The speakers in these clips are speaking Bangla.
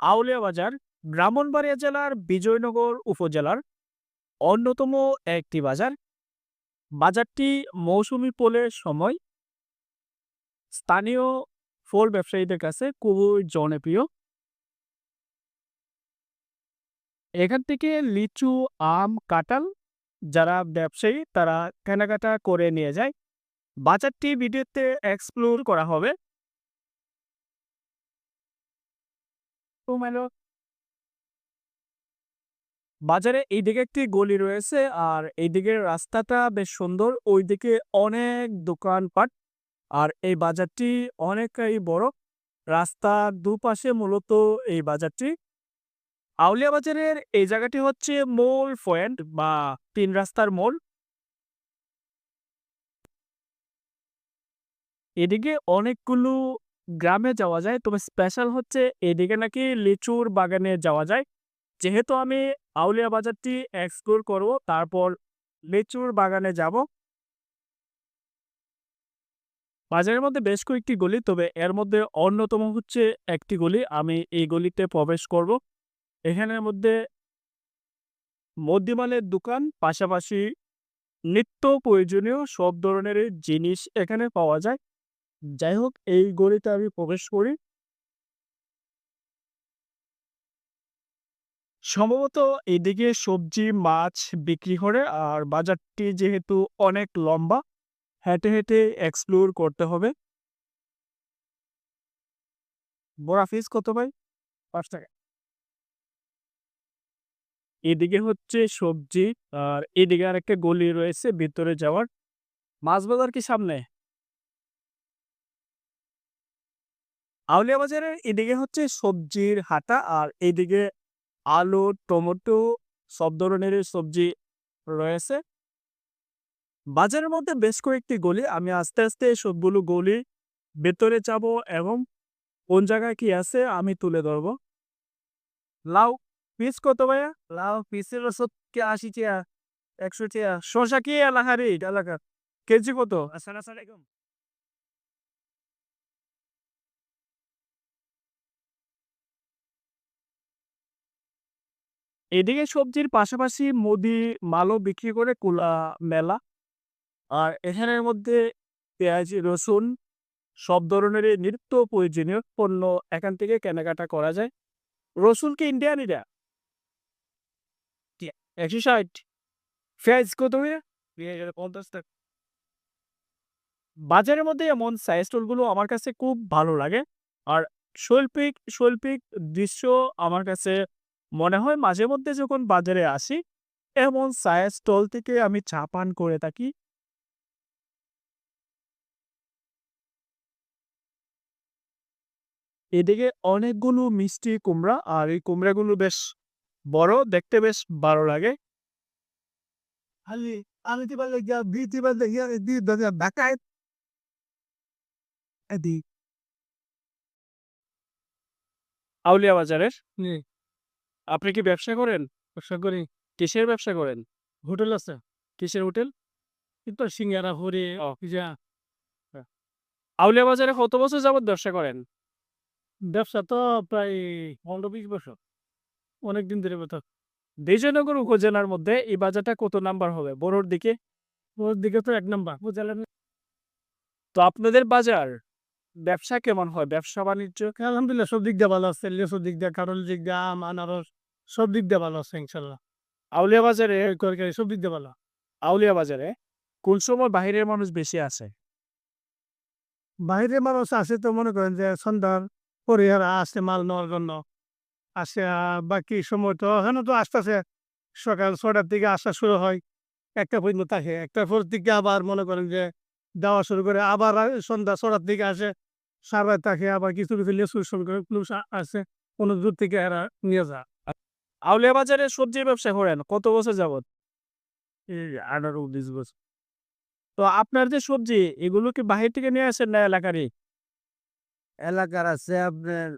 আউলিয়া বাজার ব্রাহ্মণবাড়িয়া জেলার বিজয়নগর উপজেলার অন্যতম একটি বাজার। বাজারটি মৌসুমী পোলের সময় স্থানীয় ফল ব্যবসায়ীদের কাছে খুবই জনপ্রিয়। এখান থেকে লিচু, আম, কাঁঠাল যারা ব্যবসায়ী তারা কেনাকাটা করে নিয়ে যায়। বাজারটি ভিডিওতে এক্সপ্লোর করা হবে। তো মেলো বাজারে এইদিকে একটি গলি রয়েছে, আর এইদিকের রাস্তাটা বেশ সুন্দর। ওইদিকে অনেক দোকানপাট, আর এই বাজারটি অনেকটাই বড়। রাস্তার দুপাশে মূলত এই বাজারটি। আউলিয়া বাজারের এই জায়গাটি হচ্ছে মূল পয়েন্ট, বা তিন রাস্তার মোড় এদিকে অনেকগুলো গ্রামে যাওয়া যায়। তবে স্পেশাল হচ্ছে এদিকে নাকি লিচুর বাগানে যাওয়া যায়। যেহেতু আমি আউলিয়া বাজারটি এক্সপ্লোর করব, তারপর লিচুর বাগানে যাব। বাজারের মধ্যে বেশ কয়েকটি গলি, তবে এর মধ্যে অন্যতম হচ্ছে একটি গলি। আমি এই গলিতে প্রবেশ করব। এখানের মধ্যে মধ্যমানের দোকান, পাশাপাশি নিত্য প্রয়োজনীয় সব ধরনের জিনিস এখানে পাওয়া যায়। যাই হোক, এই গলিতে আমি প্রবেশ করি। সম্ভবত এদিকে সবজি, মাছ বিক্রি করে, আর বাজারটি যেহেতু অনেক লম্বা, হেঁটে হেঁটে এক্সপ্লোর করতে হবে। বড়া ফিস কত ভাই? পাঁচ টাকা। এদিকে হচ্ছে সবজি, আর এদিকে আর একটা গলি রয়েছে ভিতরে যাওয়ার। মাছ বাজার কি সামনে? আউলিয়া বাজারের এদিকে হচ্ছে সবজির হাটা আর এইদিকে আলু টমেটো সব ধরনের সবজি রয়েছে। বাজারের মধ্যে বেশ কয়েকটি গলি। আমি আস্তে আস্তে সবগুলো গলি ভেতরে যাব এবং কোন জায়গায় কি আছে আমি তুলে ধরবো। লাউ পিস কত ভাইয়া? লাউ পিসের সত্যি আশি টিয়া একশো টিয়া শশা কি এলাকা রে এলাকা কেজি কত? আসসালাম আলাইকুম। এদিকে সবজির পাশাপাশি মুদি, মালও বিক্রি করে কুলা, মেলা। আর এখানের মধ্যে পেঁয়াজ, রসুন সব ধরনের নিত্য প্রয়োজনীয় পণ্য এখান থেকে কেনাকাটা করা যায়। রসুন কি ইন্ডিয়ান এটা একশো ষাট। পেঁয়াজ কত পঞ্চাশ টাকা। বাজারের মধ্যে এমন সাইজ স্টলগুলো আমার কাছে খুব ভালো লাগে। আর শৈল্পিক শৈল্পিক দৃশ্য আমার কাছে মনে হয় মাঝে মধ্যে যখন বাজারে আসি এমন চায়ের স্টল থেকে আমি চা পান করে থাকি। এদিকে অনেকগুলো মিষ্টি কুমড়া আর এই কুমড়াগুলো বেশ বড় দেখতে বেশ ভালো লাগে. আউলিয়া বাজারের? আপনি কি ব্যবসা করেন? ব্যবসা করি। কিসের ব্যবসা করেন? হোটেল আছে। কিসের হোটেল? কিন্তু সিঙ্গারা হরে। যা। আউলিয়া বাজারে কত বছর যাবত ব্যবসা করেন? ব্যবসা তো প্রায় পনেরো বিশ বছর। অনেক দিন ধরে বেতন বিজয়নগর উপজেলার মধ্যে এই বাজারটা কত নাম্বার হবে? বড়োর দিকে? বড়োর দিকে তো এক নাম্বার। বুঝলেন তো আপনাদের বাজার ব্যবসা কেমন হয়? ব্যবসা বাণিজ্য? আলহামদুলিল্লাহ সব দিক দিয়ে ভালো আছে। লেসুর দিক দিয়ে কারোর দিক দিয়ে আম আনারস। সব দিক দিয়ে ভালো আছে ইনশাল্লাহ। আউলিয়া বাজারে তরকারি সব দিক দিয়ে ভালো। আউলিয়া বাজারে? কোন সময় বাহিরের মানুষ বেশি আছে বাহিরের মানুষ আছে তো মনে করেন যে সন্ধ্যার পরে আর আসে মাল নেওয়ার জন্য। আসে বাকি সময় তো এখানে তো আসতেছে। সকাল ছটার দিকে আসা শুরু হয়। একটা পর্যন্ত থাকে। একটা পর দিকে আবার মনে করেন যে দেওয়া শুরু করে। আবার সন্ধ্যা ছটার দিকে আসে। সারা থাকে। আবার কিছু কিছু লেসুর সঙ্গে আছে কোনো দূর থেকে এরা নিয়ে যা আউলিয়া বাজারে সবজির ব্যবসা করেন কত বছর যাবত আঠারো বিশ বছর। তো আপনার যে সবজি এগুলো কি বাহির থেকে নিয়ে আসেন না এলাকারই? এলাকার আছে আপনার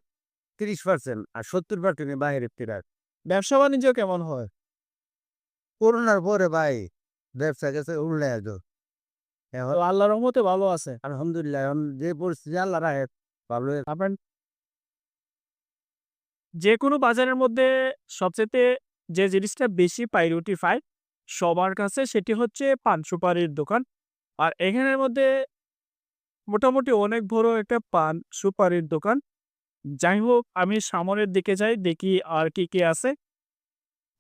তিরিশ পার্সেন্ট আর সত্তর পার্সেন্ট বাইরের থেকে ব্যবসা বাণিজ্য কেমন হয়? করোনার পরে ভাই ব্যবসা গেছে উল্লে আল্লাহর রহমতে ভালো আছে। আলহামদুলিল্লাহ যে পরিস্থিতি আল্লাহ রাখে ভালো আপনার যে কোনো বাজারের মধ্যে সবচেয়ে যে জিনিসটা বেশি প্রায়োরিটি পায় সবার কাছে সেটি হচ্ছে পান সুপারির দোকান। আর এখানের মধ্যে মোটামুটি অনেক বড় একটা পান সুপারির দোকান। যাই হোক, আমি সামনের দিকে যাই, দেখি আর কি কি আছে।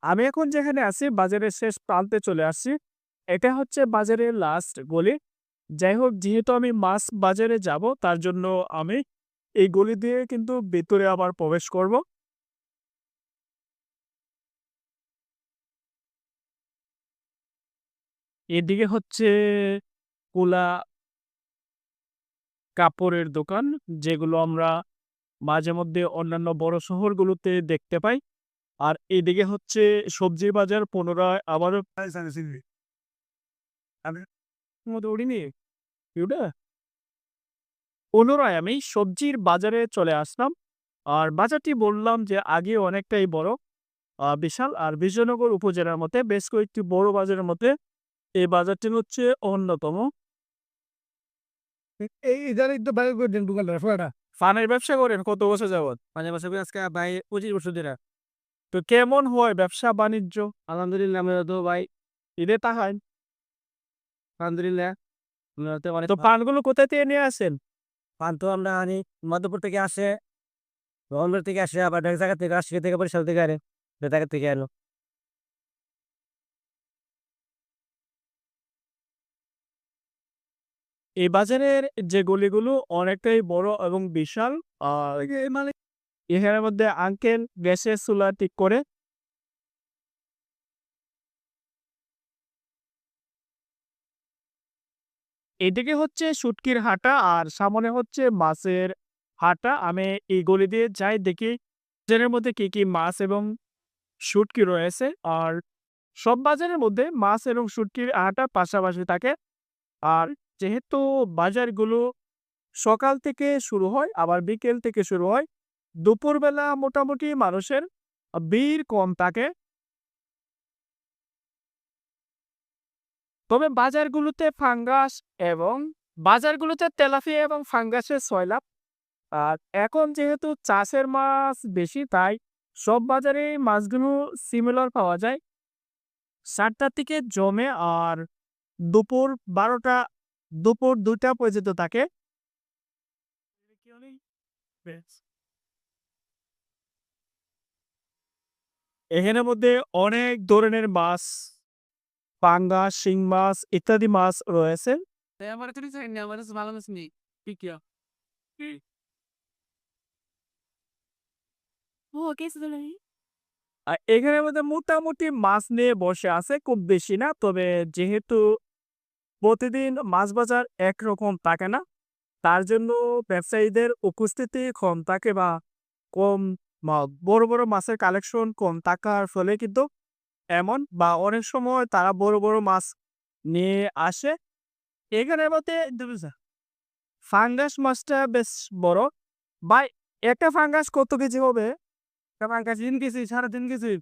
আমি এখন যেখানে আছি, বাজারের শেষ প্রান্তে চলে আসছি। এটা হচ্ছে বাজারের লাস্ট গলি। যাই হোক, যেহেতু আমি মাছ বাজারে যাব, তার জন্য আমি এই গলি দিয়ে কিন্তু ভেতরে আবার প্রবেশ করব। এদিকে হচ্ছে কোলা কাপড়ের দোকান, যেগুলো আমরা মাঝে মধ্যে অন্যান্য বড় শহরগুলোতে দেখতে পাই। আর এদিকে হচ্ছে সবজি বাজার পুনরায় মধ্যে পুনরায় আমি সবজির বাজারে চলে আসলাম। আর বাজারটি বললাম যে আগে অনেকটাই বড় বিশাল আর বিজয়নগর উপজেলার মধ্যে বেশ কয়েকটি বড় বাজারের মধ্যে এই বাজারটি হচ্ছে অন্যতম। ফানের ব্যবসা করেন কত বছর যাবত মাঝে আজকে ভাই পঁচিশ বছর ধরে। তো কেমন হয় ব্যবসা বাণিজ্য? আলহামদুলিল্লাহ আমরা তো ভাই ঈদে তাকান আলহামদুলিল্লাহ তো পানগুলো কোথা থেকে নিয়ে আসেন? পান তো আমরা আনি মধ্যপুর থেকে আসে রহনপুর থেকে আসে আবার ঢাকা জায়গা থেকে রাজশাহী থেকে বরিশাল থেকে আনে ঢাকা থেকে আনো। এই বাজারের যে গলিগুলো অনেকটাই বড় এবং বিশাল মানে এখানের মধ্যে আঙ্কেল গ্যাসের চুলা ঠিক করে এদিকে হচ্ছে শুটকির হাটা আর সামনে হচ্ছে মাছের হাটা। আমি এই গলি দিয়ে যাই, দেখি বাজারের মধ্যে কি কি মাছ এবং শুটকি রয়েছে। আর সব বাজারের মধ্যে মাছ এবং শুটকির হাটা পাশাপাশি থাকে। আর যেহেতু বাজারগুলো সকাল থেকে শুরু হয়, আবার বিকেল থেকে শুরু হয়, দুপুরবেলা মোটামুটি মানুষের ভিড় কম থাকে। তবে বাজারগুলোতে ফাঙ্গাস এবং বাজারগুলোতে তেলাপিয়া এবং ফাঙ্গাসের সয়লাভ আর এখন যেহেতু চাষের মাছ বেশি, তাই সব বাজারে মাছগুলো সিমিলার পাওয়া যায়। সাতটার থেকে জমে আর দুপুর বারোটা দুপুর দুটা পর্যন্ত থাকে এখানের মধ্যে অনেক ধরনের মাছ পাঙ্গাস শিং মাছ ইত্যাদি মাছ রয়েছে। ভালো মাছ নেই। এখানের মধ্যে মোটামুটি মাছ নিয়ে বসে আছে খুব বেশি না তবে যেহেতু প্রতিদিন মাছ বাজার একরকম থাকে না। তার জন্য ব্যবসায়ীদের উপস্থিতি কম থাকে বা কম বড় বড় মাছের কালেকশন কম থাকার ফলে কিন্তু এমন বা অনেক সময় তারা বড় বড় মাছ নিয়ে আসে। এখানে মতে ফাঙ্গাস মাছটা বেশ বড়। বা একটা ফাঙ্গাস কত কেজি হবে? ফাঙ্গাস তিন কেজি, সাড়ে তিন কেজি।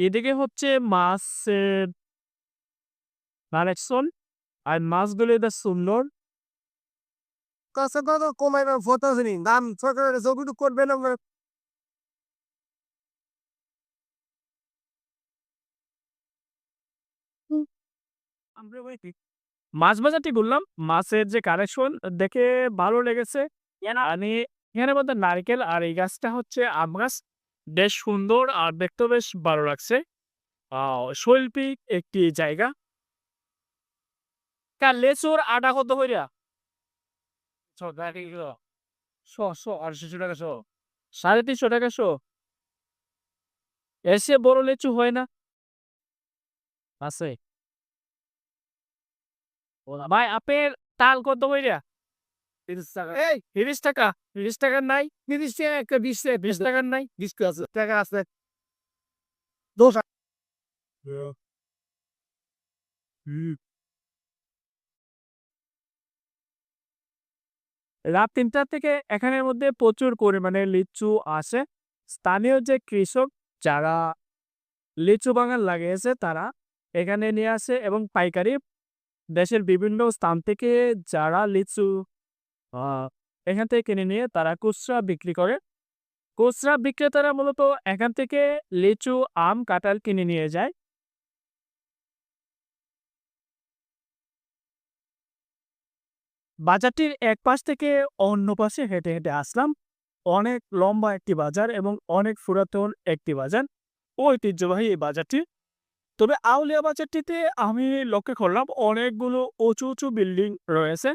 এদিকে হচ্ছে মাছের সুন্দর। কাছে কত কমাইবে ফটো জানি দাম সরকারের যতটুকু করবে না মাছ বাজারটি বললাম মাছের যে কালেকশন দেখে ভালো লেগেছে। আমি এখানে মধ্যে নারকেল আর এই গাছটা হচ্ছে আম গাছ। বেশ সুন্দর আর দেখতে বেশ ভালো লাগছে। আহ, শৈল্পিক একটি জায়গা। লেচুর আটা কত হইরা টাকা শ সাড়ে তিনশো টাকা শো এসে বড় লেচু হয় না? আছে। ভাই আপেল তাল কত হইরা তিরিশ টাকা। এই তিরিশ টাকা। তিরিশ টাকার নাই? তিরিশ টাকা একটা বিশ টাকা। বিশ টাকার নাই? বিশ টাকা আছে। দশ রাত তিনটা থেকে এখানের মধ্যে প্রচুর পরিমাণে লিচু আসে। স্থানীয় যে কৃষক যারা লিচু বাগান লাগিয়েছে, তারা এখানে নিয়ে আসে এবং পাইকারি দেশের বিভিন্ন স্থান থেকে যারা লিচু এখান থেকে কিনে নিয়ে তারা খুচরা বিক্রি করে। খুচরা বিক্রেতারা মূলত এখান থেকে লিচু, আম, কাঁঠাল কিনে নিয়ে যায়। বাজারটির এক পাশ থেকে অন্য পাশে হেঁটে হেঁটে আসলাম। অনেক লম্বা একটি বাজার এবং অনেক পুরাতন একটি বাজার। ঐতিহ্যবাহী এই বাজারটি। তবে আউলিয়া বাজারটিতে আমি লক্ষ্য করলাম অনেকগুলো উঁচু উঁচু বিল্ডিং রয়েছে।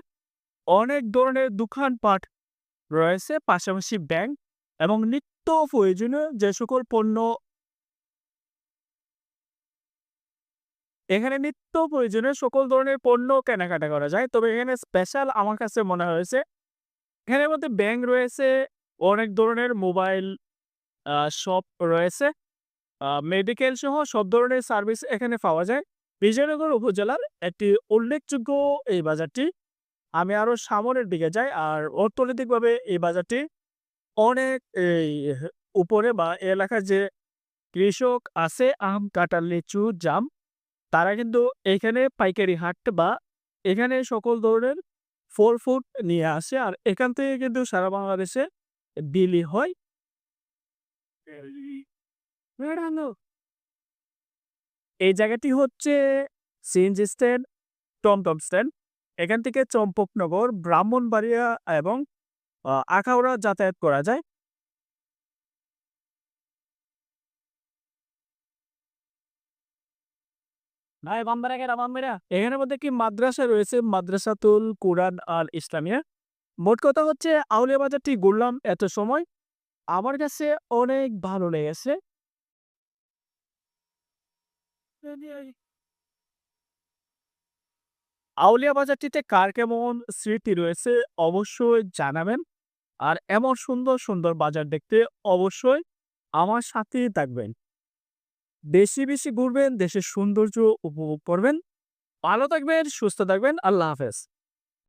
অনেক ধরনের দোকানপাট রয়েছে, পাশাপাশি ব্যাংক এবং নিত্য প্রয়োজনীয় যে সকল পণ্য এখানে নিত্য প্রয়োজনীয় সকল ধরনের পণ্য কেনাকাটা করা যায়। তবে এখানে স্পেশাল আমার কাছে মনে হয়েছে, এখানের মধ্যে ব্যাংক রয়েছে, অনেক ধরনের মোবাইল শপ রয়েছে মেডিকেল সহ সব ধরনের সার্ভিস এখানে পাওয়া যায়। বিজয়নগর উপজেলার একটি উল্লেখযোগ্য এই বাজারটি। আমি আরও সামনের দিকে যাই, আর অর্থনৈতিকভাবে এই বাজারটি অনেক এই উপরে বা এলাকার যে কৃষক আছে, আম, কাঁঠাল, লিচু, জাম তারা কিন্তু এখানে পাইকারি হাট বা এখানে সকল ধরনের ফল ফুড নিয়ে আসে। আর এখান থেকে কিন্তু সারা বাংলাদেশে বিলি হয়। এই জায়গাটি হচ্ছে সিএনজি স্ট্যান্ড, টমটম স্ট্যান্ড। এখান থেকে চম্পকনগর, ব্রাহ্মণবাড়িয়া এবং আখাউড়া যাতায়াত করা যায়। ভাই বাম্বারা কেরা বাম্বারা। এখানের মধ্যে কি মাদ্রাসা রয়েছে? মাদ্রাসাতুল কুরআন আল ইসলামিয়া। মোট কথা হচ্ছে, আউলিয়া বাজারটি ঘুরলাম এত সময়। আমার কাছে অনেক ভালো লেগেছে। আউলিয়া বাজারটিতে কার কেমন স্মৃতি রয়েছে অবশ্যই জানাবেন। আর এমন সুন্দর সুন্দর বাজার দেখতে অবশ্যই আমার সাথেই থাকবেন। বেশি বেশি ঘুরবেন দেশের সৌন্দর্য উপভোগ করবেন। ভালো থাকবেন সুস্থ থাকবেন আল্লাহ হাফেজ।